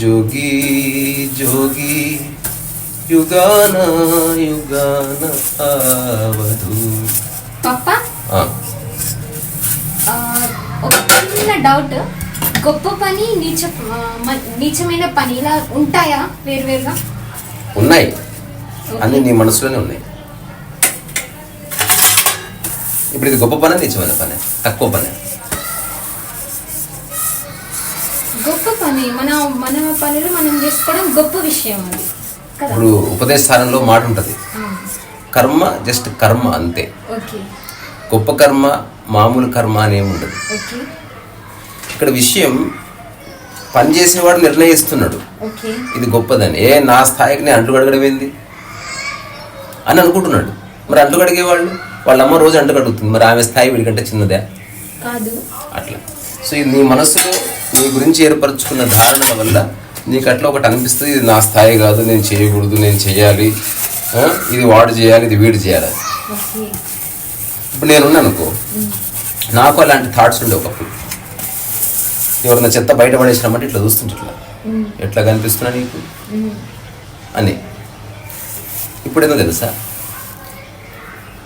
జోగి జోగి యుగాన యుగాన ఆవదు పప్ప? ఒక చిన్న డౌట్ గొప్ప పని నీచ నీచమైన పని ఇలా ఉంటాయా వేరువేరుగా? ఉన్నాయి. అన్ని నీ మనసులోనే ఉన్నాయి. ఇప్పుడు ఇది గొప్ప పని నిజమైన పని? తక్కువ పని? పని మన మన పనులు మనం చేసుకోవడం గొప్ప విషయం అది. ఇప్పుడు ఉపదేశ స్థానంలో మాట ఉంటుంది. కర్మ జస్ట్ కర్మ అంతే. గొప్ప కర్మ మామూలు కర్మ అనేమి ఉండదు. ఇక్కడ విషయం పనిచేసేవాడు నిర్ణయిస్తున్నాడు. ఓకే. ఇది గొప్పదని. ఏ నా స్థాయికి నేను అంటు కడగడం ఏంది? అని అనుకుంటున్నాడు. మరి అంటు కడిగేవాళ్ళు వాళ్ళ అమ్మ రోజు అంటు కడుగుతుంది మరి ఆమె స్థాయి వీడికంటే చిన్నదే. కాదు. అట్లా. సో ఇది నీ మనసులో నీ గురించి ఏర్పరచుకున్న ధారణల వల్ల నీకు అట్లా ఒకటి అనిపిస్తుంది ఇది నా స్థాయి కాదు నేను చేయకూడదు నేను చేయాలి ఇది వాడు చేయాలి ఇది వీడు చేయాలి ఇప్పుడు నేనున్నా అనుకో నాకు అలాంటి థాట్స్ ఉండే ఒకప్పుడు. ఎవరన్నా చెత్త బయట పడేసినామంటే ఇట్లా చూస్తుంటే ఇట్లా ఎట్లా కనిపిస్తున్నా నీకు? అని. ఇప్పుడేదో తెలుసా?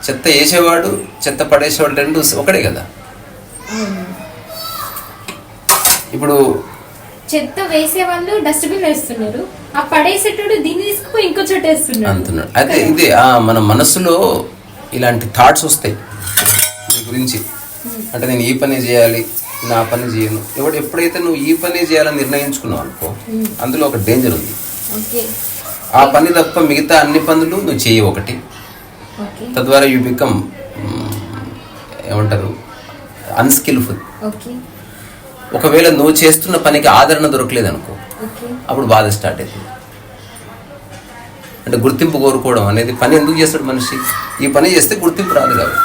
చెత్త వేసేవాడు చెత్త పడేసేవాడు రెండు ఒకటే కదా. ఇప్పుడు చెత్త వేసే వాళ్ళు డస్ట్బిన్ వేస్తున్నారు. ఆ పడేసేటోడు దీన్ని తీసుకుపోయి ఇంకో చోట వేస్తున్నాడు. అంటున్నాడు. అయితే ఇదే ఆ మన మనసులో ఇలాంటి థాట్స్ వస్తాయి. నీ గురించి. అంటే నేను ఈ పని చేయాలి నా పని చేయను. ఎవడు ఎప్పుడైతే నువ్వు ఈ పని చేయాలని నిర్ణయించుకున్నావు అనుకో అందులో ఒక డేంజర్ ఉంది. ఓకే. ఆ పని తప్ప మిగతా అన్ని పనులు నువ్వు చేయి ఒకటి. ఓకే. తద్వారా యూ బికమ్ ఏమంటారు అన్స్కిల్ఫుల్ ఓకే. ఒకవేళ నువ్వు చేస్తున్న పనికి ఆదరణ దొరకలేదు అనుకో అప్పుడు బాధ స్టార్ట్ అవుతుంది అంటే గుర్తింపు కోరుకోవడం అనేది పని ఎందుకు చేస్తాడు మనిషి? ఈ పని చేస్తే గుర్తింపు రాదు కాబట్టి.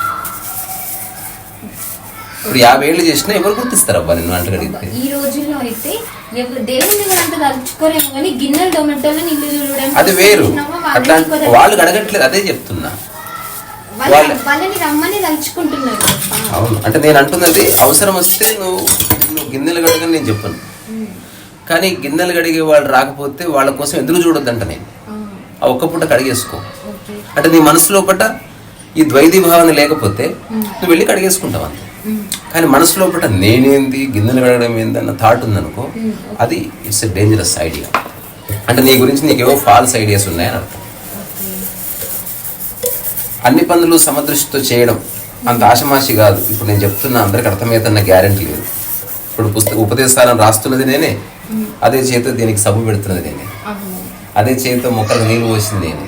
ఇప్పుడు యాభై ఏళ్ళు చేసినా ఎవరు గుర్తిస్తారు అబ్బా నిన్ను అంట ఈ రోజుల్లో అయితే ఎవరు దేవుని కూడా అంత తలుచుకోలేము కానీ గిన్నెలు టొమాటోలు ఇల్లు చూడడానికి అది వేరు. కుదరదు. వాళ్ళు అడగట్లేదు అదే చెప్తున్నా. వాళ్ళ- వాళ్ళ- వాళ్ళని రమ్మని తలుచుకుంటున్నారు అవును. అంటే నేను అంటున్నది అవసరం వస్తే నువ్వు గిన్నెలు కడగని నేను చెప్పను. కానీ గిన్నెలు కడిగే వాళ్ళు రాకపోతే వాళ్ళ కోసం ఎదురు చూడొద్దంట నేను? ఆ, ఒక్క పూట కడిగేసుకో. అంటే నీ మనసులో ఒకట ఈ ద్వైతీ భావన లేకపోతే నువ్వు వెళ్ళి కడిగేసుకుంటావు అంతే. కానీ మనసులో ఒకట నేనేంది గిన్నెలు కడగడం ఏంది అన్న థాట్ ఉందనుకో అది ఇట్స్ ఎ డేంజరస్ ఐడియా అంటే నీ గురించి నీకేవో ఫాల్స్ ఐడియాస్ ఉన్నాయని అర్థం. అన్ని పనులు సమదృష్టితో చేయడం అంత ఆశమాషి కాదు. ఇప్పుడు నేను చెప్తున్నా అందరికి అర్థమవుతున్న గ్యారంటీ లేదు. ఇప్పుడు పుస్తక ఉపదేశాలను రాస్తున్నది నేనే. అదే చేతితో దీనికి సబ్బు పెడుతున్నది నేనే. అదే చేతితో మొక్కలకు నీళ్ళు పోసింది నేనే.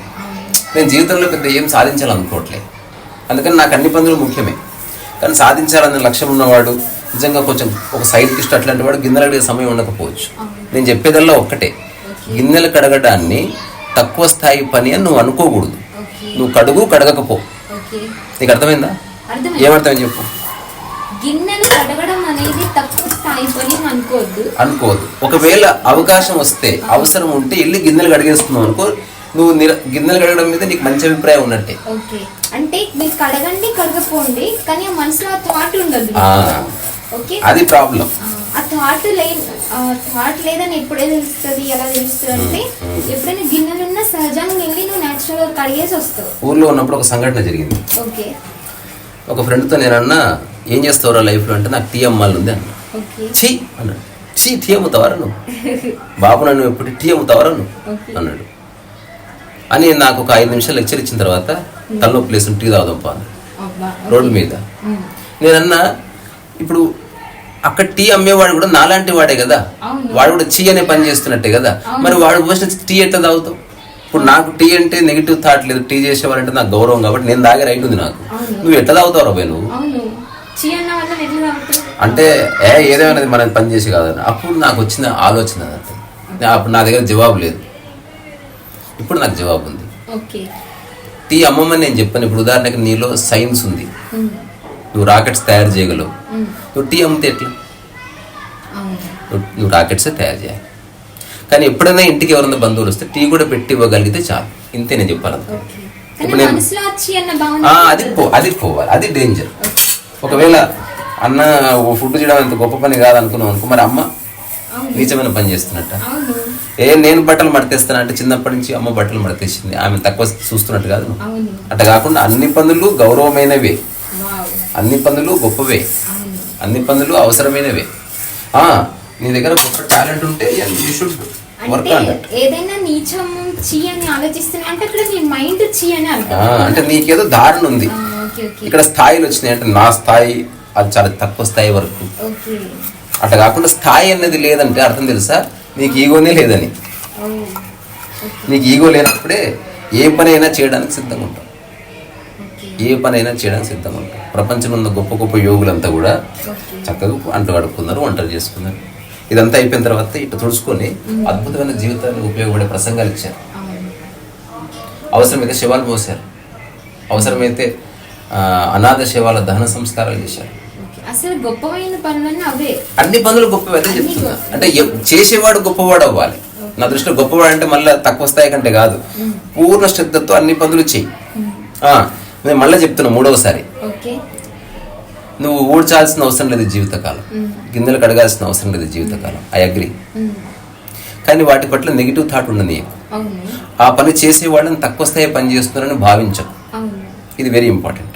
నేను జీవితంలో పెద్ద ఏం సాధించాలనుకోవట్లే. అందుకని నాకు అన్ని పనులు ముఖ్యమే. కానీ సాధించాలనే లక్ష్యం ఉన్నవాడు నిజంగా కొంచెం ఒక సైంటిస్ట్ అట్లాంటి వాడు గిన్నెలు కడిగే సమయం ఉండకపోవచ్చు. నేను చెప్పేదల్లా ఒక్కటే. గిన్నెలు కడగడాన్ని తక్కువ స్థాయి పని అని నువ్వు అనుకోకూడదు. నువ్వు కడుగు కడగకపో. నీకు అర్థమైందా. ఏమర్థమైంది చెప్పు. గిన్నెలు కడగడం అనేది తక్కువ అనుకోవద్దు. ఒకవేళ అవకాశం వస్తే అవసరం ఉంటే వెళ్ళి గిన్నెలు కడిగేస్తున్నావు అనుకో నువ్వు గిన్నెలు కడగడం మీద నీకు మంచి అభిప్రాయం ఉన్నట్టే. అంటే మీరు కడగండి కడగపోండి కానీ మనసులో థాట్ ఉండదు. అది ప్రాబ్లం ఆ, థాట్ లే ఆ థాట్ లేదని ఎప్పుడే తెలుస్తుంది ఎలా తెలుస్తుంది అంటే ఎప్పుడైనా గిన్నెలున్నా సహజంగా వెళ్ళి నువ్వు న్యాచురల్గా కడిగేసి వస్తావు. ఊర్లో ఉన్నప్పుడు ఒక సంఘటన జరిగింది. ఓకే. ఒక ఫ్రెండ్తో నేను అన్నా ఏం చేస్తావురా లైఫ్లో? అంటే నాకు టీ అమ్మాలి ఉంది అన్న. ఛీ అన్నాడు. ఛీ టీ అమ్ముతావరా నువ్వు బాబు నన్ను ఎప్పుడు టీ అమ్ముతావరా నువ్వు అన్నాడు. అని నాకు ఒక ఐదు నిమిషాలు లెక్చర్ ఇచ్చిన తర్వాత తలనొప్పి లేసి టీ తాగుదాం పా రోడ్డు మీద. నేనన్నా ఇప్పుడు అక్కడ టీ అమ్మేవాడు కూడా నాలాంటి వాడే కదా. వాడు కూడా టీ అనే పని చేస్తున్నట్టే కదా. మరి వాడు పోసిన టీ ఎట్లా తాగుతావు? ఇప్పుడు నాకు టీ అంటే నెగిటివ్ థాట్ లేదు. టీ చేసేవారంటే నాకు గౌరవం కాబట్టి నేను తాగే రైట్ ఉంది నాకు. నువ్వు ఎట్లా తాగుతావు రాబాయ్ నువ్వు అవును చీ అన్న వల్ల ఎట్లా తాగుతావు అంటే ఏ ఏదేమైనా మనం పని చేసి కాదని అప్పుడు నాకు వచ్చిన ఆలోచన అప్పుడు నా దగ్గర జవాబు లేదు. ఇప్పుడు నాకు జవాబు ఉంది. టీ అమ్మమ్మని నేను చెప్పాను ఇప్పుడు ఉదాహరణకి నీలో సైన్స్ ఉంది. నువ్వు రాకెట్స్ తయారు చేయగలవు. నువ్వు టీ అమ్మితే ఎట్లా? నువ్వు రాకెట్సే తయారు చేయాలి. కానీ ఎప్పుడైనా ఇంటికి ఎవరైనా బంధువులు వస్తే టీ కూడా పెట్టి ఇవ్వగలిగితే చాలు. ఇంతే నేను కానీ ఇప్పుడు నేను- అది పో అది పోవాలి. అది డేంజర్. ఒకవేళ అన్న ఫుడ్ చేయడం అంత గొప్ప పని కాదనుకున్నావు అనుకో మరి అమ్మ. నీచమైన పని చేస్తున్నట్ట? ఏ నేను బట్టలు మడతేస్తాను అంటే చిన్నప్పటి నుంచి అమ్మ బట్టలు మడతేసింది. ఆమె తక్కువ చూస్తున్నట్టు కాదు అట్లా కాకుండా అన్ని పనులు గౌరవమైనవే. అన్ని పనులు గొప్పవే. అన్ని పనులు అవసరమైనవే. ఆ, నీ దగ్గర గొప్ప టాలెంట్ ఉంటే యూ షుడ్ వర్క్ అంటే ఆన్ ఏదైనా నీచం చీ అని ఆలోచిస్తున్నా అంటే అక్కడ నీ మైండ్ చీ అని అర్థం. అంటే నీకేదో దారుణ ఉంది. ఇక్కడ స్థాయిలు వచ్చినాయి అంటే నా స్థాయి అది చాలా తక్కువ స్థాయి వరకు. అట్లా కాకుండా స్థాయి అనేది లేదంటే అర్థం తెలుసా? నీకు ఈగోనే లేదని. నీకు ఈగో లేనప్పుడే ఏ పని అయినా చేయడానికి సిద్ధంగా ఉంటాం ఏ పని అయినా చేయడానికి సిద్ధంగా ఉంటాం ప్రపంచంలో ఉన్న గొప్ప గొప్ప యోగులంతా కూడా చక్కగా అంటు కడుక్కున్నారు వంటలు చేసుకున్నారు. ఇదంతా అయిపోయిన తర్వాత ఇట్లా తుడుచుకొని అద్భుతమైన జీవితానికి ఉపయోగపడే ప్రసంగాలు ఇచ్చారు. అవసరమైతే శవాలు మోసారు అవసరమైతే అనాథ శవాల దహన సంస్కారాలు చేశారు. అసలు గొప్పమైన పనులన్నీ అవే. అన్ని పనులు గొప్పవి అదే చెప్తున్నా. అంటే చేసేవాడు గొప్పవాడు అవ్వాలి. నా దృష్టిలో గొప్పవాడు అంటే మళ్ళీ తక్కువ స్థాయి కంటే కాదు. పూర్ణ శ్రద్ధతో అన్ని పనులు చెయ్యి. నేను మళ్ళీ చెప్తున్నా మూడవసారి. నువ్వు ఊడ్చాల్సిన అవసరం లేదు జీవితకాలం. గిన్నెలు కడగాల్సిన అవసరం లేదు జీవితకాలం. I agree. కానీ వాటి పట్ల నెగిటివ్ థాట్ ఉండదు ఆ పని చేసే వాళ్ళని తక్కువ స్థాయి పని చేస్తున్నారని భావించవు ఇది వెరీ ఇంపార్టెంట్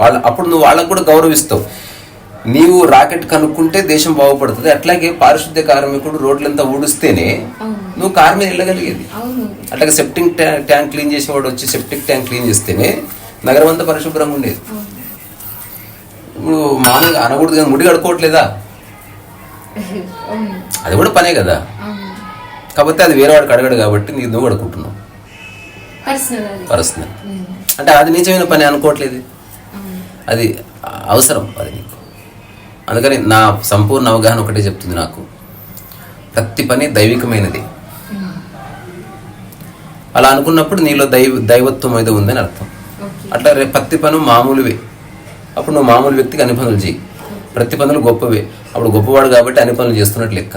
వాళ్ళ అప్పుడు నువ్వు వాళ్ళకు కూడా గౌరవిస్తావు. నీవు రాకెట్ కనుక్కుంటే దేశం బాగుపడుతుంది. అట్లాగే పారిశుద్ధ్య కార్మికుడు రోడ్లంతా ఊడిస్తేనే నువ్వు కారు మీద వెళ్ళగలిగేది. అట్లాగే సెప్టింగ్ ట్యా- ట్యాంక్ క్లీన్ చేసేవాడు వచ్చి సెప్టిక్ ట్యాంక్ క్లీన్ చేస్తేనే నగరం అంతా పరిశుభ్రంగా ఉండేది. ఇప్పుడు మామూలుగా అనకూడదు కానీ ముడి కడుక్కోవట్లేదా? అది కూడా పనే కదా. కాకపోతే అది వేరే వాడికి అడగడు కాబట్టి నీకు నువ్వు కడుక్కుంటున్నావు. పర్సనల్. అంటే అది నిజమైన పని అనుకోవట్లేదు. అది అవసరం అది నీకు. అందుకని నా సంపూర్ణ అవగాహన ఒకటే చెప్తుంది నాకు. ప్రతి పని దైవికమైనది. అలా అనుకున్నప్పుడు నీలో దైవ దైవత్వం ఏదో ఉందని అర్థం. అట్లా రేపు ప్రతి పను మామూలువే. అప్పుడు నువ్వు మామూలు వ్యక్తికి అన్ని పనులు చేయి ప్రతి పనులు గొప్పవే. అప్పుడు గొప్పవాడు కాబట్టి అన్ని పనులు చేస్తున్నట్టు లెక్క.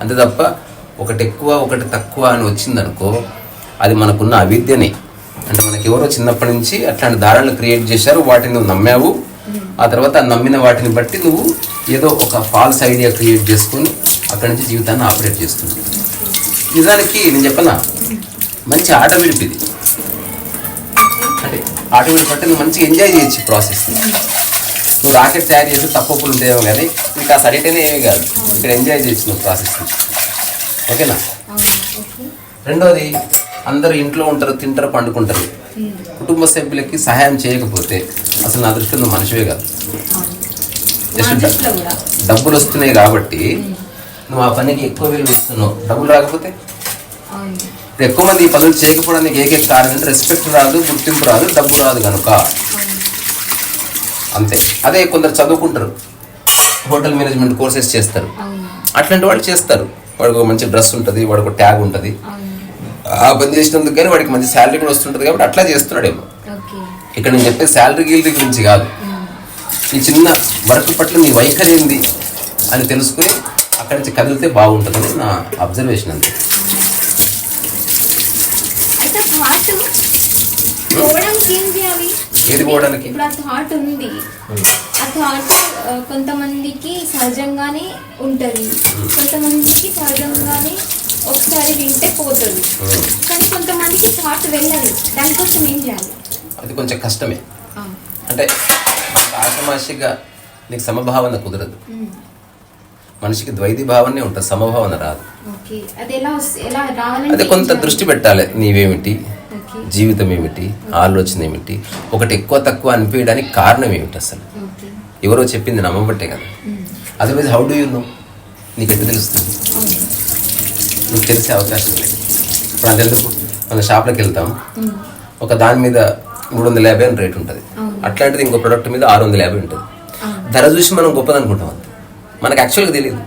అంతే తప్ప ఒకటి ఎక్కువ ఒకటి తక్కువ అని వచ్చిందనుకో అది మనకున్న అవిద్యనే. అంటే మనకి ఎవరో చిన్నప్పటి నుంచి అట్లాంటి దారాలు క్రియేట్ చేశారు వాటిని నువ్వు నమ్మావు. ఆ తర్వాత ఆ నమ్మిన వాటిని బట్టి నువ్వు ఏదో ఒక ఫాల్స్ ఐడియా క్రియేట్ చేసుకొని అక్కడి నుంచి జీవితాన్ని ఆపరేట్ చేస్తున్నావు. నిజానికి నేను చెప్పనా? మంచి ఆట విడిపిది అంటే ఆట విడిపట్టి నువ్వు మంచిగా ఎంజాయ్ చేయొచ్చు ప్రాసెస్ నువ్వు రాకెట్ తయారు చేసి తక్కువ ఉంటాయేమో కానీ ఇంకా సరిటేనే ఏమీ కాదు. ఇక్కడ ఎంజాయ్ చేయొచ్చు నువ్వు ప్రాసెస్ ఓకేనా? రెండోది అందరూ ఇంట్లో ఉంటారు తింటారు పండుకుంటారు. కుటుంబ సభ్యులకి సహాయం చేయకపోతే అసలు నా దృష్టిలో మనిషివే కాదు. డబ్బులు వస్తున్నాయి కాబట్టి నువ్వు ఆ పనికి ఎక్కువ విలువ ఇస్తున్నావు. డబ్బులు రాకపోతే? ఇప్పుడు ఎక్కువ మంది ఈ పనులు చేయకపోవడానికి ఏకైక కారణం అంటే రెస్పెక్ట్ రాదు గుర్తింపు రాదు డబ్బు రాదు కనుక. అంతే. అదే కొందరు చదువుకుంటారు. హోటల్ మేనేజ్మెంట్ కోర్సెస్ చేస్తారు. అట్లాంటి వాళ్ళు చేస్తారు. వాడికి ఒక మంచి డ్రెస్ ఉంటుంది వాడికి ఒక ట్యాగ్ ఉంటుంది. ఆ పని చేసినందుకు కానీ వాడికి మంచి శాలరీ కూడా వస్తుంటుంది కాబట్టి అట్లా చేస్తున్నాడేమో. ఇక్కడ నేను చెప్పే శాలరీ గీలరీ గురించి కాదు. ఈ చిన్న వర్క్ పట్ల నీ వైఖరి ఏంది అని తెలుసుకుని అక్కడి నుంచి కదిలితే బాగుంటుందని నా అబ్జర్వేషన్ చేయాలి ఏది పోవడానికి? ఇప్పుడు ఆ థాట్ ఉంది. ఆ థాట్ కొంతమందికి సహజంగానే ఉంటది. కొంతమందికి సహజంగానే ఒకసారి వింటే పోతుంది. కానీ కొంతమందికి థాట్ వెళ్ళదు దానికోసం ఏం చేయాలి? అది కొంచెం కష్టమే. అంటే ఆషమాషిగా నీకు సమభావన కుదరదు. మనిషికి ద్వైతి భావనే ఉంటుంది సమభావన రాదు. అది కొంత? దృష్టి పెట్టాలి. నీవేమిటి? జీవితం ఏమిటి? ఆలోచన ఏమిటి? ఒకటి ఎక్కువ తక్కువ అనిపించడానికి కారణం ఏమిటి అసలు? ఎవరో చెప్పింది నమ్మబట్టే కదా. Otherwise how do you know నీకు ఎట్లా తెలుస్తుంది? నీకు తెలిసే అవకాశం లేదు ఇప్పుడు అంతెందుకు మన షాప్లోకి వెళ్తాం. ఒక దాని మీద మూడు వందల యాభై అని రేట్ ఉంటుంది. అట్లాంటిది ఇంకో ప్రొడక్ట్ మీద ఆరు వందల యాభై ఉంటుంది. ధర చూసి మనం గొప్పది అనుకుంటాం అంతే. మనకు యాక్చువల్గా తెలియదు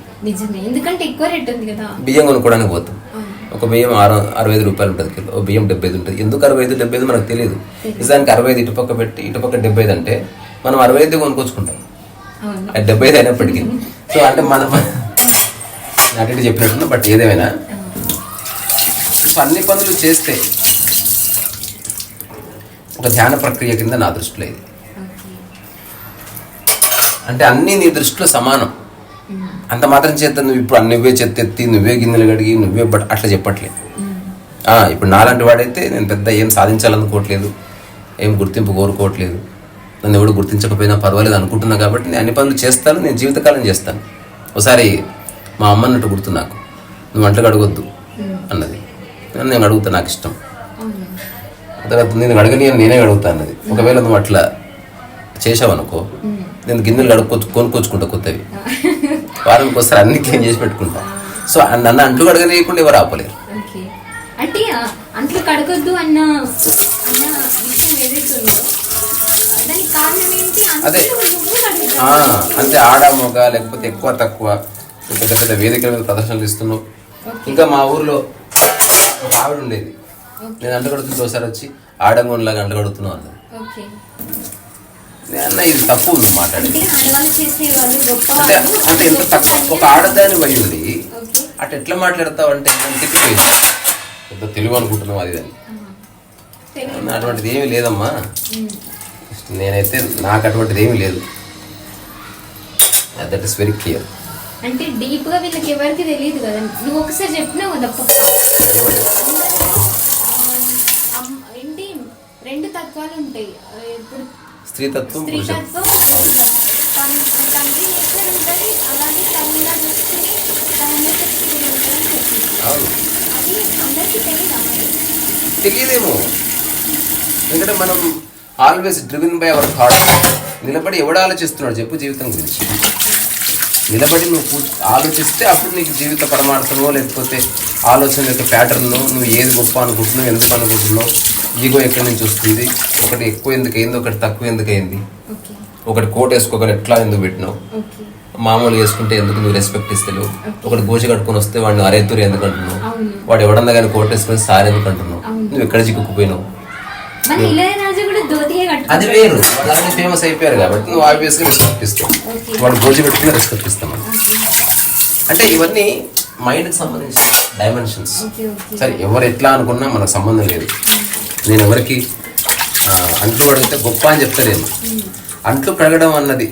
ఎందుకంటే ఎక్కువ రేట్ ఉంది కదా. బియ్యం కొనుక్కోవడానికి పోతాం. ఒక బియ్యం ఆరు అరవై ఐదు రూపాయలు ఉంటుంది కిలో ఒక బియ్యం డెబ్బై ఐదు ఉంటుంది. ఎందుకు అరవై ఐదు డెబ్బై ఐదు మనకు తెలియదు నిజానికి అరవై ఐదు ఇటుపక్క పెట్టి ఇటుపక్క డెబ్బై ఐదు అంటే మనం అరవై ఐదు కొనుక్కొచ్చుకుంటాం. అది డెబ్బై ఐదు అయినప్పటికీ. సో అంటే మనం అటు చెప్పినట్టు బట్ ఏదేమైనా సో అన్ని పనులు చేస్తే ఒక ధ్యాన ప్రక్రియ కింద నా దృష్టిలో ఇది. అంటే అన్నీ నీ దృష్టిలో సమానం. అంత మాత్రం చేత నువ్వు ఇప్పుడు నువ్వే చెత్త ఎత్తి నువ్వే గిన్నెలు కడిగి నువ్వే బట్ అట్లా చెప్పట్లేదు. ఇప్పుడు నాలాంటి వాడైతే నేను పెద్ద ఏం సాధించాలనుకోవట్లేదు ఏం గుర్తింపు కోరుకోవట్లేదు నన్ను ఎవడు గుర్తించకపోయినా పర్వాలేదు అనుకుంటున్నా కాబట్టి నేను అన్ని పనులు చేస్తాను నేను జీవితకాలం చేస్తాను. ఒకసారి మా అమ్మ అన్నట్టు గుర్తు నాకు నువ్వు వంటలు అడగొద్దు అన్నది. నేను అడుగుతా నాకు ఇష్టం. తర్వాత నేను అడగని నేనే అడుగుతా అన్నది. ఒకవేళ నువ్వు అట్లా చేసావు అనుకో నేను గిన్నెలు కడుక్కొచ్చు కొనుక్కొచ్చుకుంటా కొత్తవి. వారానికి వస్తారు అన్ని క్లీన్ చేసి పెట్టుకుంటా. సో నన్ను అంట్లు కడగనీయకుండా ఎవరు ఆపలేరు. అంటే అంట్లు కడగొద్దు అన్న అదే. అంతే ఆడ మొగ లేకపోతే ఎక్కువ తక్కువ పెద్ద పెద్ద వేదికల మీద ప్రదర్శనలు ఇస్తున్నావు. ఇంకా మా ఊర్లో ఒక ఆవిడ ఉండేది. నేను అంట ఒకసారి వచ్చి ఆడంగోన్లాగా అంట కడుతున్నావు అన్నది అన్న ఇది తప్పు మాట్లాడేది. అంటే ఎంత తక్కువ ఒక ఆడదాని వై ఉంది ఓకే. అటు ఎట్లా మాట్లాడతావు అంటే తిప్పిపోయింది పెద్ద తెలుగు అనుకుంటున్నావు అది తెలియదు అటువంటిది ఏమీ లేదమ్మా. నేనైతే నాకు అటువంటిది ఏమీ లేదు. దట్ ఇస్ వెరీ క్లియర్ అంటే డీప్గా వీళ్ళకి ఎవరికి తెలియదు కదా. నువ్వు ఒకసారి చెప్పినావు కదా ఏంటి? రెండు తత్వాలు ఉంటాయి. ఇప్పుడు స్త్రీతత్వం తండ్రి నేచర్ ఉంటుంది అలాగే చూసుకుని అవును. అది అందరికీ తెలియదా తెలియదేమో. ఎందుకంటే మనం always driven by our thought నిలబడి ఎవడు ఆలోచిస్తున్నాడు చెప్పు జీవితం గురించి. నిలబడి నువ్వు కూర్చు ఆలోచిస్తే అప్పుడు నీకు జీవిత పరమార్థమో లేకపోతే ఆలోచన యొక్క ప్యాటర్న్ నువ్వు ఏది గొప్ప అనుకుంటున్నావు ఎందుకు అనుకుంటున్నావు? ఈగో ఎక్కడి నుంచి వస్తుంది? ఒకటి ఎక్కువ ఎందుకు అయింది ఒకటి తక్కువ ఎందుకు అయింది? ఒకటి కోట్ వేసుకోగలి ఎట్లా ఎందుకు పెట్టినావు? మామూలు వేసుకుంటే ఎందుకు నువ్వు రెస్పెక్ట్ ఇస్తలేవు? ఒకటి గోచి కట్టుకొని వస్తే వాడిని అరేతురు ఎందుకు అంటున్నావు? వాడు ఎవడన్నా కానీ కోట్ వేసుకొని సార్ ఎందుకు అంటున్నావు? నువ్వు ఎక్కడ చిక్కుకుపోయినావు? మన ఇళయరాజు కూడా ధోతియే అది వేరు. అలాగే ఫేమస్ అయిపోయారు కాబట్టి నువ్వు ఆబ్వియస్గా రెస్పెక్ట్ ఇస్తావు. ఓకే. వాడు గోచి పెట్టుకుని రెస్పెక్ట్ ఇస్తాం అంటే ఇవన్నీ మైండ్కి సంబంధించిన డైమెన్షన్స్ సరే ఎవరు ఎట్లా అనుకున్నా మనకు సంబంధం లేదు. నేను ఎవరికి అంట్లు కడిగితే గొప్ప అని చెప్తలేను. అంట్లు కడగడం అన్నది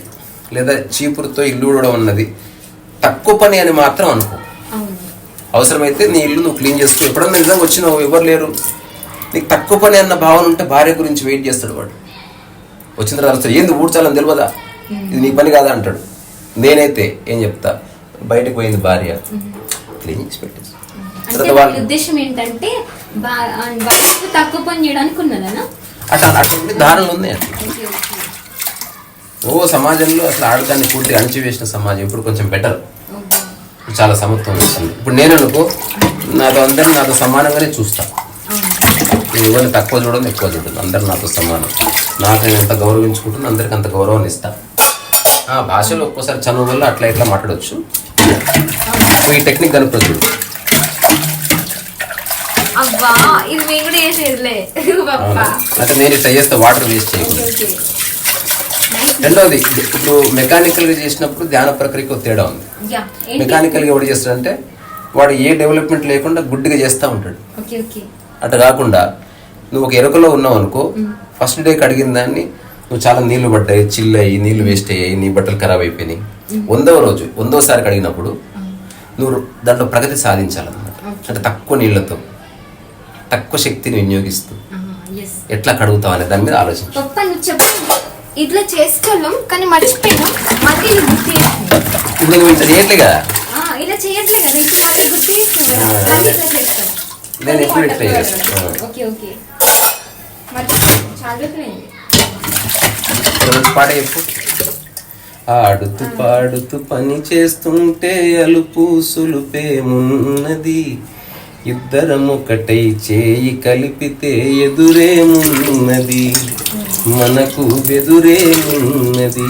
లేదా చీపురుతో ఇల్లు ఊడడం అన్నది తక్కువ పని అని మాత్రం అనుకో. అవసరమైతే నీ ఇల్లు నువ్వు క్లీన్ చేసుకో ఎప్పుడన్నా నిజంగా వచ్చినావు ఎవరు లేరు. నీకు తక్కువ పని అన్న భావన ఉంటే భార్య గురించి వెయిట్ చేస్తాడు వాడు. వచ్చిన తర్వాత ఏంది ఊడ్చాలని తెలియదా ఇది నీ పని కాదా అంటాడు. నేనైతే ఏం చెప్తా? బయటకు పోయింది భార్య. క్లీన్ చేసి పెట్టేసి. ఉద్దేశం ఏంటంటే తక్కువ పని చేయడానికి ఉన్నదనా అట్లా అటువంటి ధారణలు ఉన్నాయి ఓ సమాజంలో అసలు ఆడదాన్ని పూర్తిగా అణచివేసిన సమాజం ఇప్పుడు కొంచెం బెటర్ చాలా సమత్వం వచ్చింది. ఇప్పుడు నేను అనుకో నాతో అందరిని నాతో సమానంగానే చూస్తా. అవును నేను ఎవరిని తక్కువ చూడను ఎక్కువ చూడను అందరు నాతో సమానం. నాకు నేను ఎంత గౌరవించుకుంటున్నా అందరికి అంత గౌరవాన్ని ఇస్తా. ఆ భాషలో ఒక్కోసారి చనువు వల్ల అట్లా ఇట్లా మాట్లాడవచ్చు ఈ టెక్నిక్ కనుక్కో చూడు. అంటే నేను ఇట్లా చేస్తే వాటర్ వేస్ట్ చేయకూడదు. రెండవది ఇప్పుడు మెకానికల్గా చేసినప్పుడు ధ్యాన ప్రక్రియకు తేడా ఉంది. మెకానికల్గా ఎవడు చేస్తాడంటే వాడు ఏ డెవలప్మెంట్ లేకుండా గుడ్డిగా చేస్తూ ఉంటాడు. అట్లా కాకుండా నువ్వు ఒక ఎరుకలో ఉన్నావు అనుకో ఫస్ట్ డే కడిగిన దాన్ని నువ్వు చాలా నీళ్ళు పడ్డాయి చిల్లు అయ్యి నీళ్ళు వేస్ట్ అయ్యాయి నీ బట్టలు ఖరాబ్ అయిపోయినాయి. వందవ రోజు వందోసారి కడిగినప్పుడు నువ్వు దాంట్లో ప్రగతి సాధించాలన్నమాట. అంటే తక్కువ నీళ్ళతో తక్కువ శక్తిని వినియోగిస్తూ ఎట్లా కడుగుతావు అనే దాని మీద ఆలోచించు. ఇట్లా కానీ మర్చిపోయినా. మళ్ళీ గుర్తు ఇప్పుడు నువ్వు ఇట్లా ఆ, ఇలా చేయట్లే కదా? ఇప్పుడు మళ్ళీ గుర్తు చేస్తున్నాం కదా? మళ్ళీ ఇట్లా చేస్తాం నేను ఎప్పుడు ఇట్లా ఓకే చాలా పాట చెప్పు. ఆడుతూ పాడుతూ పని చేస్తుంటే అలుపు సులుపేమున్నది ఇద్దరం ఒకటై చేయి కలిపితే ఎదురేమున్నది మనకు ఎదురేమున్నది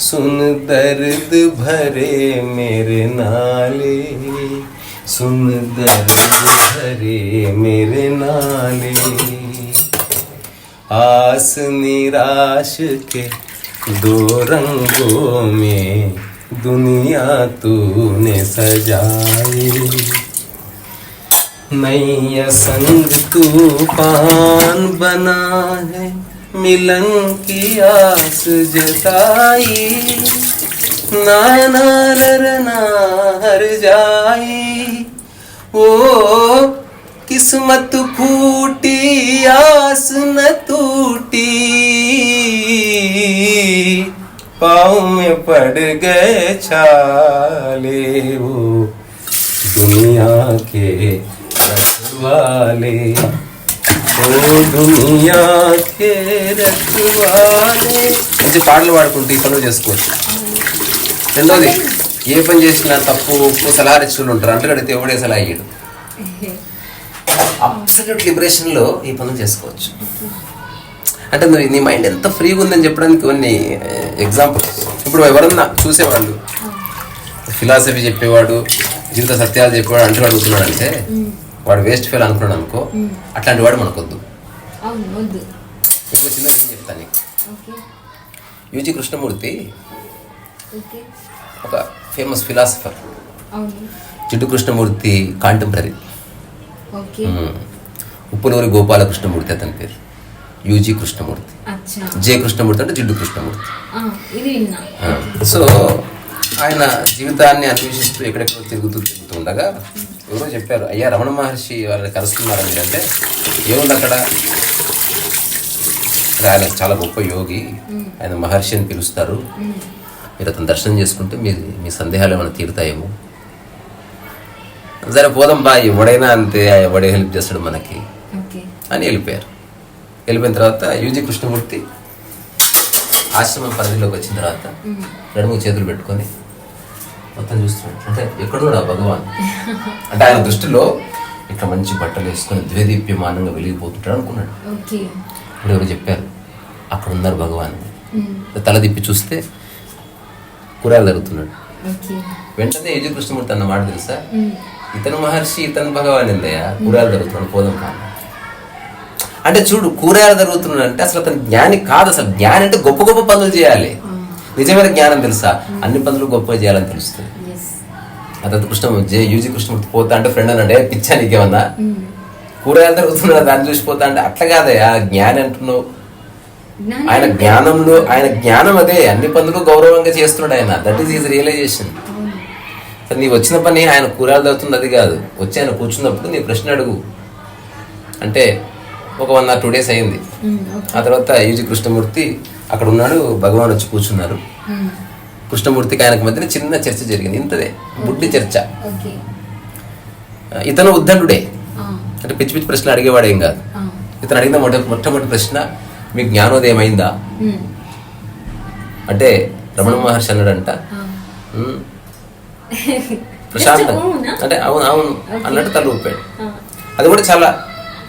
सुन दर्द भरे मेरे नाले, सुन दर्द भरे मेरे नाले। आस निराश के दो रंगों में दुनिया तूने सजाई। नैया संग तूफ़ान बना है मिलन की आस जताई। नाना ररना हर जाई। ओ, किस्मत फूटी, आस न टूटी। पाँव में पड़ गए छाले वो दुनिया के रखवाले। మంచి పాటలు పాడుకుంటూ ఈ పనులు చేసుకోవచ్చు. రెండోది ఏ పని చేసినా తప్పు ఉప్పు సలహా ఇచ్చిన ఉంటారు. అంటే కడితే ఎవడే సలహా ఇయ్యడు. అబ్సల్యూట్ లిబరేషన్లో ఈ పనులు చేసుకోవచ్చు. అంటే నువ్వు నీ మైండ్ ఎంత ఫ్రీగా ఉందని చెప్పడానికి కొన్ని ఎగ్జాంపుల్స్. ఇప్పుడు ఎవరన్నా చూసేవాళ్ళు. ఫిలాసఫీ చెప్పేవాడు జీవిత సత్యాలు చెప్పేవాడు అంటూ అడుగుతున్నాడు అంటే వాడు వేస్ట్ ఫెయిల్ అనుకున్నాడు అనుకో అట్లాంటి వాడు మనకొద్దు. ఇంకో చిన్న విషయం చెప్తాను నీకు. యూజీ కృష్ణమూర్తి ఒక famous philosopher. Jiddu Krishnamurti contemporary. Uppuluri Gopalakrishnamurti అతని పేరు. యూజీ కృష్ణమూర్తి. జే కృష్ణమూర్తి అంటే జిడ్డు కృష్ణమూర్తి. సో ఆయన జీవితాన్ని అన్వేషిస్తూ ఎక్కడెక్కడ తిరుగుతూ తిరుగుతూ ఉండగా ఎవరో చెప్పారు అయ్యా రమణ మహర్షి వాళ్ళని కలుస్తున్నారు అంటే ఏముంది అక్కడ? ఆయన చాలా గొప్ప యోగి. ఆయన మహర్షి అని పిలుస్తారు. మీరు అతను దర్శనం చేసుకుంటే మీ మీ సందేహాలు ఏమైనా తీరుతాయేమో? సరే పోదాం బా ఎవడైనా అంతే ఎవడే హెల్ప్ చేస్తాడు మనకి అని వెళ్ళిపోయారు. వెళ్ళిపోయిన తర్వాత యూజీ కృష్ణమూర్తి ఆశ్రమం పరిధిలోకి వచ్చిన తర్వాత నడుము చేతులు పెట్టుకొని మొత్తం చూస్తున్నాడు. అంటే ఎక్కడున్నాడు ఆ భగవాన్? అంటే ఆయన దృష్టిలో ఇట్లా మంచి బట్టలు వేసుకొని ద్వేదీప్యమానంగా వెలిగిపోతుంటాడు అనుకున్నాడు. ఇప్పుడు ఎవరు చెప్పారు? అక్కడ ఉన్నారు భగవాన్ మ్మ్. తల తిప్పి చూస్తే కూరగాయలు జరుగుతున్నాడు వెంటనే యూజీ కృష్ణమూర్తి అన్న మాట తెలుసా. ఇతను మహర్షి ఇతను భగవాన్ ఎందయ్యా కూరగాయలు జరుగుతున్నాడు పోదాం కాదు అంటే చూడు కూరగాయలు జరుగుతున్నాడు అంటే అసలు అతను జ్ఞాని కాదు. అసలు జ్ఞాని అంటే గొప్ప గొప్ప పనులు చేయాలి. నిజమైన జ్ఞానం తెలుసా? అన్ని పనులు గొప్పగా చేయాలని తెలుస్తుంది. అతను కృష్ణ జే యూజీ కృష్ణమూర్తి పోతా అంటే ఫ్రెండ్ అన్నాడే పిచ్చా నీకేమన్నా? మ్మ్. కూరగాయలు జరుగుతున్నాడు దాన్ని చూసిపోతా అంటే అట్లా కాదయ్యా జ్ఞాని అంటున్నావు. ఆయన అంటే- జ్ఞానంలో ఆయన జ్ఞానం అదే అన్ని పనులు గౌరవంగా చేస్తున్నాడు ఆయన. దట్ ఈస్ ఈజ్ రియలైజేషన్ నీ వచ్చిన పని ఆయన కూరలు అది కాదు. వచ్చి ఆయన కూర్చున్నప్పుడు నీ ప్రశ్న అడుగు. అంటే ఒక వన్ ఆర్ టూ డేస్ అయింది. ఓకే. ఆ తర్వాత యూజీ కృష్ణమూర్తి అక్కడ ఉన్నాడు భగవాన్ వచ్చి కూర్చున్నారు. మ్మ్. కృష్ణమూర్తికి ఆయనకు మధ్యన చిన్న చర్చ జరిగింది. ఇంతదే బుడ్డి చర్చ. ఇతను ఉద్దండుడే అంటే పిచ్చి పిచ్చి ప్రశ్నలు అడిగేవాడేం కాదు. ఇతను అడిగిన మొట్ట మొట్టమొదటి ప్రశ్న మీకు జ్ఞానోదయం అయిందా మ్మ్. అంటే రమణ మహర్షి అన్నాడంట ఆ. "ఉమ్, ప్రశాంతం? అంటే అవును అవును అన్నట్టు తల ఊపాడు. అది కూడా చాలా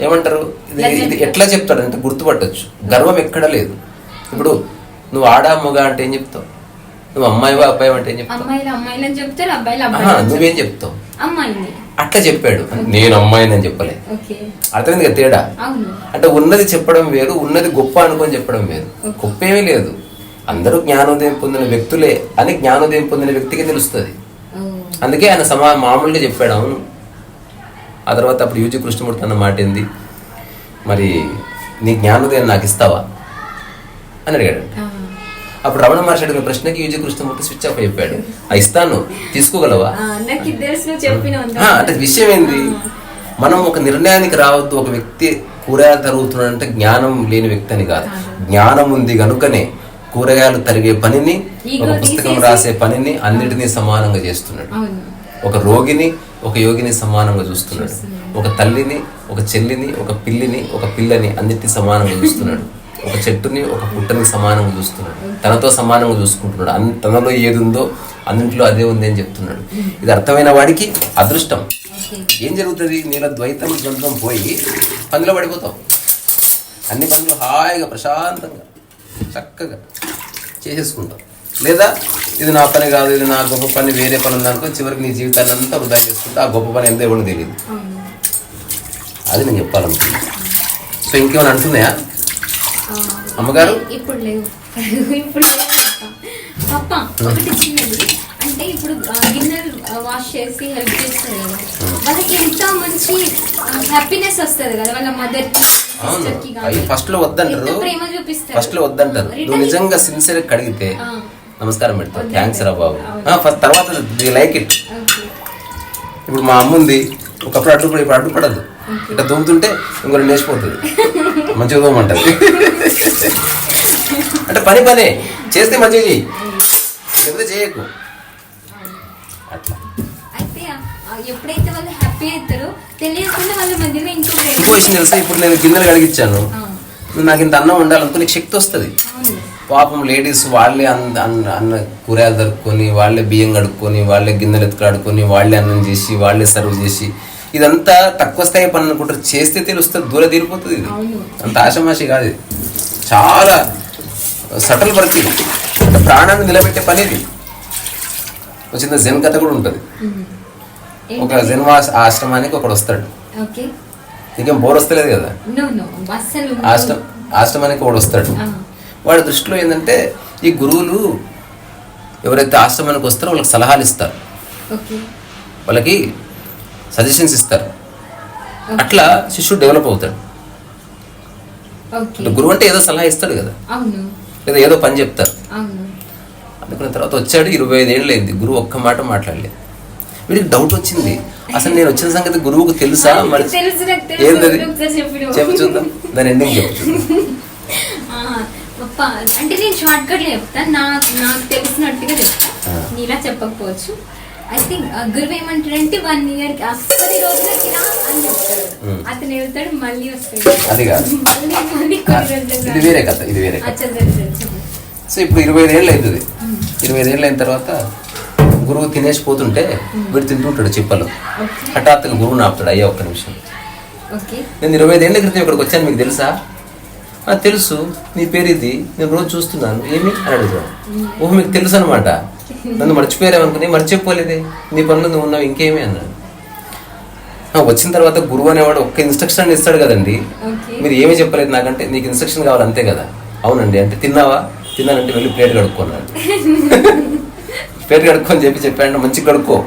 ఏమంటారు? ఇది ఇది ఎట్లా చెప్తాడు అంటే గుర్తుపట్టొచ్చు గర్వం ఎక్కడ లేదు. ఇప్పుడు నువ్వు ఆడా మొగ అంటే ఏం చెప్తావు? నువ్వు అమ్మాయివా అబ్బాయి అంటే ఏం చెప్తావు? అమ్మాయిలు అమ్మాయిలని చెప్తారు అబ్బాయిలు ఆహా, అబ్బాయిలు నువ్వేం చెప్తావు? అమ్మాయిని అట్లా చెప్పాడు. నేను అమ్మాయిని అని చెప్పలే. ఓకే. అర్థమైంది కదా తేడా? అంటే ఉన్నది చెప్పడం వేరు ఉన్నది గొప్ప అనుకొని చెప్పడం వేరు. గొప్ప ఏమీ లేదు. అందరూ జ్ఞానోదయం పొందిన వ్యక్తులే అని జ్ఞానోదయం పొందిన వ్యక్తికి తెలుస్తుంది. అందుకే ఆయన సమా మామూలుగా చెప్పాడు అవును. ఆ తర్వాత అప్పుడు యూజీ కృష్ణమూర్తి అన్న మాట ఏంది? మరి నీ జ్ఞానోదయం నాకు ఇస్తావా? అని అడిగాడు. అప్పుడు రమణ మహర్షి అడిగిన ప్రశ్నకి యూజీ కృష్ణమూర్తి స్విచ్ ఆఫ్ అయిపోయాడు. ఆ ఇస్తాను తీసుకోగలవా అంటే విషయం ఏంది? మనం ఒక నిర్ణయానికి రావద్దు. ఒక వ్యక్తి కూరగాయలు తరుగుతున్నాడంటే జ్ఞానం లేని వ్యక్తి అని కాదు. జ్ఞానం ఉంది కనుకనే కూరగాయలు తరిగే పనిని ఒక పుస్తకం రాసే పనిని అన్నిటినీ సమానంగా చేస్తున్నాడు. ఒక రోగిని ఒక యోగిని సమానంగా చూస్తున్నాడు. ఒక తల్లిని ఒక చెల్లిని ఒక పిల్లిని ఒక పిల్లని అన్నిటిని సమానంగా చూస్తున్నాడు. ఒక చెట్టుని ఒక పుట్టని సమానంగా చూస్తున్నాడు. తనతో సమానంగా చూసుకుంటున్నాడు. అన్ తనలో ఏది ఉందో అన్నింటిలో అదే ఉంది అని చెప్తున్నాడు. ఇది అర్థమైన వాడికి అదృష్టం. ఏం జరుగుతుంది? నీలో ద్వైతం ద్వంద్వం పోయి పనిలో పడిపోతావు అన్ని పనులు హాయిగా ప్రశాంతంగా చక్కగా చేసేసుకుంటాం. లేదా ఇది నా పని కాదు ఇది నా గొప్ప పని వేరే పని ఉందనుకో చివరికి నీ జీవితాన్ని అంతా వృధా చేసుకుంటే ఆ గొప్ప పని ఎంత ఎవరు తెలియదు అది నేను చెప్పాలనుకున్నా సో ఇంకేమైనా అంటున్నాయా? అమ్మగారు? ఇప్పుడు లేవు. ఇప్పుడు పప్ప ఒకటి చిన్నది అంటే ఇప్పుడు గిన్నెలు వాష్ చేసి హెల్ప్ చేస్తారు కదా. వాళ్ళకి ఎంత మంచి హ్యాపీనెస్ వస్తుంది కదా వాళ్ళ మదర్కి ఫస్ట్లో వద్దంటారు. ఎంత ప్రేమ చూపిస్తారు. ఫస్ట్లో వద్దంటారు. నువ్వు నిజంగా సిన్సియర్ కడిగితే. నమస్కారం పెడతావు. థ్యాంక్స్ రా బాబు. ఫస్ట్ తర్వాత లైక్ ఇట్. ఇప్పుడు మా అమ్మ ఉంది. ఒకప్పుడు అడ్డు ఇప్పుడు అడ్డు పడదు ఇట్లా దూముతుంటే ఇంకో రెండు వేసిపోతుంది మంచిగా దూమంటది అంటే పని పనే చేస్తే మంచిగా చెయ్యి. ఎంత చేయకు. అట్లా. అయితే ఆ, ఎప్పుడైతే వాళ్ళు హ్యాపీ అవుతారో తెలియకుండా వాళ్ళ మధ్యలో ఇంకో విషయం తెలుసా? ఇప్పుడు నేను గిన్నెలు కడిగిచ్చాను. నువ్వు నాకు ఇంత అన్నం ఉండాలనుకో నీకు శక్తి వస్తుంది. పాపం లేడీస్ వాళ్ళే అన్న అన్న కూరగాయలు దొరుకుని వాళ్ళే బియ్యం కడుక్కొని వాళ్ళే గిన్నెలు ఎత్తుకాడుకొని వాళ్ళే అన్నం చేసి వాళ్ళే సర్వ్ చేసి ఇదంతా తక్కువ స్థాయి పని అనుకుంటారు. చేస్తే తెలుస్తుంది దూర తీరిపోతుంది ఇది. అంత ఆషమాషి కాదు ఇది. చాలా సటల్ వర్క్ ఇది. ప్రాణాన్ని నిలబెట్టే పని ఇది. ఒక చిన్న జెన్ కథ కూడా ఉంటుంది. ఒక? జెన్ ఆశ్రమానికి ఒకడు వస్తాడు. నీకేం బోర్ వస్తలేదు కదా? ఆశ్రమ ఆశ్రమానికి ఒకడు వస్తాడు. వాడి దృష్టిలో ఏంటంటే ఈ గురువులు ఎవరైతే ఆశ్రమానికి వస్తారో వాళ్ళకి సలహాలు ఇస్తారు. వాళ్ళకి సజెషన్స్ ఇస్తారు. అట్లా శిష్యుడు డెవలప్ అవుతాడు. అంటే గురువు అంటే ఏదో సలహా ఇస్తాడు కదా. లేదా ఏదో పని చెప్తారు. అనుకున్న తర్వాత వచ్చాడు ఇరవై ఐదు ఏళ్ళు అయింది గురువు ఒక్క మాట మాట్లాడలేదు. వీడికి డౌట్ వచ్చింది. అసలు నేను వచ్చిన సంగతి గురువుకు తెలుసా? మరి. ఏంటది చెప్పు. చూద్దాం. దాని ఎండింగ్ చెప్పు అంటే నేను షార్ట్ కట్ చెప్తా నాకు నాకు తెలిసినట్టుగా చెప్తా. ఆ. నీలా చెప్పకపోవచ్చు. ఐ థింక్ గురువు ఏమంటాడంటే వన్ ఇయర్కి అస్సలు రోజులకి రా అని చెప్తాడు. Hmm. అతను వెళ్తాడు మళ్ళీ వస్తాడు. అది కాదు. మళ్ళీ మళ్ళీ కొన్ని రోజులు ఇది వేరే కథ ఇది వేరే కథ. సో ఇప్పుడు ఇరవై ఐదు ఏళ్ళు అవుతుంది ఇరవై ఐదు ఏళ్ళు అయిన తర్వాత గురువు తినేసి పోతుంటే వీడు తింటుంటాడు చిప్పలు. హఠాత్తుగా గురువు ఆపుతాడు అయ్యా ఒక్క నిమిషం. ఓకే నేను ఇరవై ఐదు ఏళ్ళ క్రితం ఇక్కడికి వచ్చాను మీకు తెలుసా? "ఆ, తెలుసు. నీ పేరు ఇది. నేను రోజు చూస్తున్నాను. ఏమి? అని అడుగుతాడు. ఓహో మీకు తెలుసు అనమాట నన్ను మర్చిపోయారేమనుకుని మర్చిపోలేదే. నీ పనులు నువ్వు ఉన్నావు ఇంకేమి అన్నాడు. "ఆ, వచ్చిన తర్వాత గురువు అనేవాడు ఒక్క ఇన్స్ట్రక్షన్ ఇస్తాడు కదండి. మీరు ఏమీ చెప్పలేదు నాకంటే నీకు ఇన్స్ట్రక్షన్ కావాలి అంతే కదా. అవునండి అంటే తిన్నావా? తిన్నానంటే వెళ్ళి ప్లేట్ కడుక్కున్నాడు ప్లేట్ కడుక్కొని చెప్పి చెప్పాడు మంచి కడుక్కో.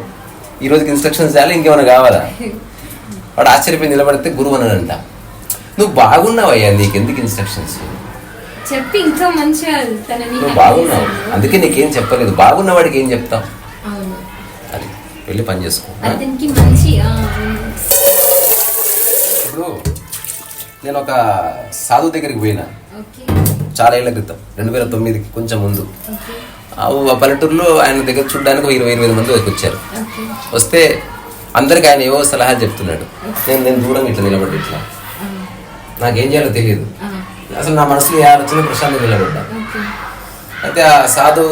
ఈ రోజుకి ఇన్స్ట్రక్షన్స్ చాలు ఇంకేమైనా కావాలా? వాడు ఆశ్చర్యపోయి నిలబడితే గురువు అన్నాడంట. నువ్వు బాగున్నావయ్యా నీకు ఎందుకు ఇన్స్ట్రక్షన్స్ చెప్పి ఇంకా మంచిగా తనని నువ్వు బాగున్నావు. అందుకే నీకేం చెప్పలేదు. బాగున్న వాడికి ఏం చెప్తావు? అవును. అది వెళ్ళి పని చేసుకో ఆ? అతనికి మంచి ఆ, ఇప్పుడు నేను ఒక సాధు దగ్గరికి పోయినా. ఓకే. చాలా ఏళ్ళ క్రితం రెండు వేల తొమ్మిదికి కొంచెం ముందు. ఓకే. ఆ ఆ పల్లెటూరులో ఆయన దగ్గర చూడడానికి ఒక ఇరవై ఇరవై మంది వచ్చారు. ఓకే. వస్తే అందరికి ఆయన ఏవో సలహాలు చెప్తున్నాడు. నేను నేను దూరం ఇట్లా నిలబడి ఇట్లా. నాకేం చేయాలో తెలియదు. ఆ, అసలు నా మనసులో ఏ ఆలోచన ప్రశాంతంగా నిలబడ్డా అయితే ఆ సాధు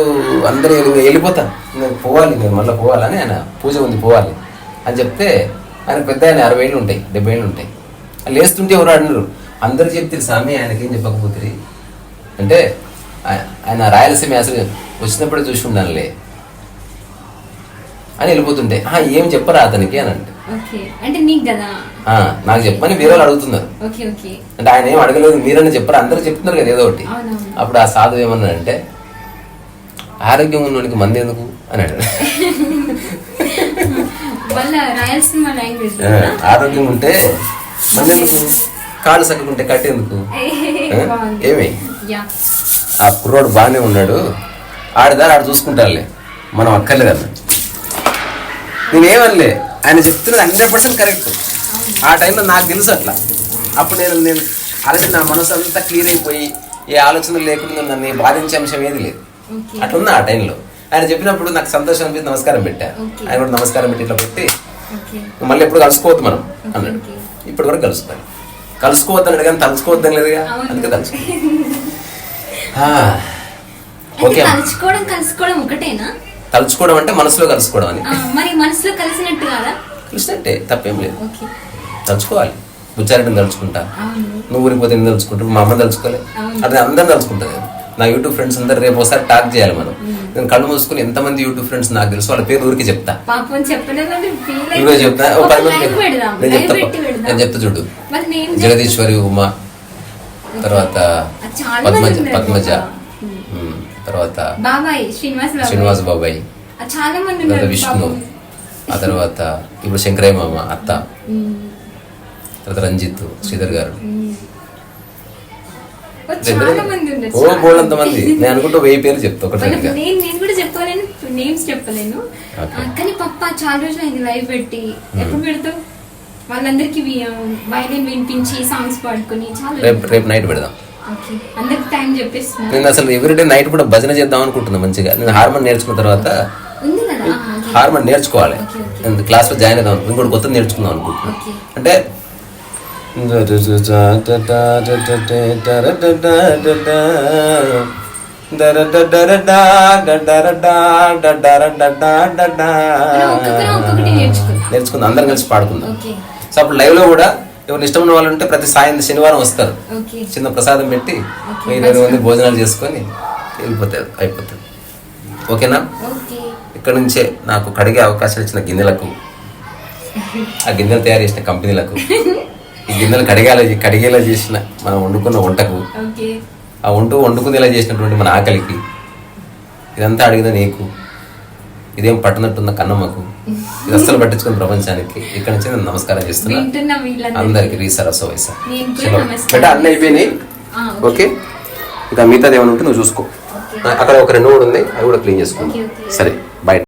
అందరూ ఇంకా వెళ్ళిపోతాను. నేను పోవాలి నేను మళ్ళీ పోవాలని ఆయన పూజ ఉంది పోవాలి అని చెప్తే ఆయన పెద్ద ఆయన అరవై ఏళ్ళు ఉంటాయి డెబ్బై ఏళ్ళు ఉంటాయి. లేస్తుంటే ఎవరు అన్నారు. అందరు చెప్తారు స్వామి ఆయనకి ఏం చెప్పకపోతుంది అంటే ఆయన రాయలసీమ అసలు వచ్చినప్పుడే చూసి ఉండాలిలే అని వెళ్ళిపోతుంటే ఏం చెప్పరా అతనికి? అని అంటే అంటే నీకు కదా? "ఆ, నాకు చెప్పని వేరే వాళ్ళు అడుగుతున్నారు అంటే ఆయన ఏం అడగలేదు మీరని చెప్పరు అందరూ చెప్తున్నారు కదా ఏదో ఒకటి. అప్పుడు ఆ సాధువు ఏమన్నాడంటే ఆరోగ్యం ఉన్నవాడికి మంది ఎందుకు? అని అన్నాడు. ఆరోగ్యం ఉంటే మంది ఎందుకు? కాళ్ళు సక్కకుంటే కట్టేందుకు? ఏమి? ఆ కుర్రోడు బాగానే ఉన్నాడు. ఆడదారు ఆడు చూసుకుంటారులే. మనం అక్కర్లేదు అన్న నేనేమనలే ఆయన చెప్తున్నది హండ్రెడ్ పర్సెంట్ కరెక్ట్. ఆ టైంలో నాకు తెలుసు అట్లా. అప్పుడు నేను నేను ఆల్రెడీ నా మనసు అంతా క్లియర్ అయిపోయి ఏ ఆలోచన లేకుండా నన్ను బాధించే అంశం ఏది లేదు. అట్లున్నా ఆ టైంలో. ఆయన చెప్పినప్పుడు నాకు సంతోషం అనిపించి నమస్కారం పెట్టా. ఆయన కూడా నమస్కారం పెట్టి ఇట్లా పెట్టి మళ్ళీ ఎప్పుడు కలుసుకోవద్దు మనం అన్నాడు. ఇప్పటి వరకు కలుసుకోవాలి కలుసుకోవద్దు అన్నాడు కానీ తలుచుకోవద్దని లేదుగా. అందుకే అంటే ఓకే కలుసుకోవడం కలుసుకోవడం ఒకటేనా? తలుచుకోవడం అంటే మనసులో కలుసుకోవడం అని. మరి మనసులో కలిసినట్టు కాదా? కలిసినట్టే తప్పేం లేదు. తలుచుకోవాలి. బుచ్చారెడ్డిని తలుచుకుంటా. నువ్వు ఊరికి పోతే నేను తలుచుకుంటా మా అమ్మ తలుచుకోలే. అదే అందరం తలుచుకుంటారు కదా. నా యూట్యూబ్ ఫ్రెండ్స్ అందరు రేపు ఒకసారి టాక్ చేయాలి మనం. నేను కళ్ళు మూసుకుని ఎంతమంది యూట్యూబ్ ఫ్రెండ్స్ నాకు తెలుసు వాళ్ళ పేరు ఊరికి చెప్తా. అయితే- చెప్తా ఓ ఒక పది మంది నేను చెప్తా నేను చెప్తా చూడు. జగదీశ్వరి ఉమా తర్వాత పద్మజ పద్మజ. తర్వాత బాబాయ్ శ్రీనివాస్ బాబాయ్. శ్రీనివాస్ బాబాయ్. ఆ, చాలా మంది తర్వాత ఉన్నారు విష్ణు. ఆ తర్వాత ఇప్పుడు శంకరయ్య మామ అత్త. తర్వాత రంజిత్ శ్రీధర్ గారు. ఓ, చాలా మంది నేను అనుకుంటూ వెయ్యి పేరు చెప్తా ఒకటి వాళ్ళ రెండుగా. నేను నేను కూడా చెప్పలేను. నేమ్స్ చెప్పలేను. కానీ పప్ప చాలా రోజులు అయింది లైవ్ పెట్టి. ఎప్పుడు పెడతావు? వాళ్ళందరికి వైలిన్ వినిపించి సాంగ్స్ పాడుకొని చాలా రేపు రేపు నైట్ పెడదాం. అందరికి టైం చెప్పేస్తున్నా నేను అసలు ఎవ్రీడే నైట్ కూడా భజన చేద్దాం అనుకుంటున్నా మంచిగా. నేను హార్మోన్ నేర్చుకున్న తర్వాత. హార్మోన్ నేర్చుకోవాలి. నేను క్లాస్లో జాయిన్ అవుదాం ఇంకోటి కొత్తది నేర్చుకుందాం అనుకుంటున్నా. ఓకే. అంటే నేర్చుకుందాం. అందరం కలిసి పాడుకుందాం. సో అప్పుడు లైవ్లో కూడా ఎవరు ఇష్టం ఉన్న వాళ్ళు ఉంటే ప్రతి సాయం శనివారం వస్తారు. చిన్న ప్రసాదం పెట్టి ఇరవై మంది భోజనాలు చేసుకొని వెళ్ళిపోతారు అయిపోతుంది ఓకేనా? ఓకే. ఇక్కడ నుంచే నాకు కడిగే అవకాశం ఇచ్చిన గిన్నెలకు ఆ గిన్నెలు తయారు చేసిన కంపెనీలకు ఈ గిన్నెలు కడిగేలా కడిగేలా చేసిన మనం వండుకున్న వంటకు ఆ వంట వండుకునేలా చేసినటువంటి మన ఆకలికి ఇదంతా అడిగిన నీకు. ఇదేం పట్టనట్టున్న కన్నమ్మకు ఇది అస్సలు పట్టించుకున్న ప్రపంచానికి. ఇక్కడ నుంచి నేను నమస్కారం చేస్తున్నా. అందరికి రీసర్ అసో వైసా కూడా బేటా అన్నీ అయిపోయినాయి? ఓకే. ఇక మిగతాది ఏమైనా ఉంటే నువ్వు చూసుకో. అక్కడ ఒక రెండు మూడు ఉన్నాయి అవి కూడా క్లీన్ చేసుకో ఓకే, ఓకే. సరే.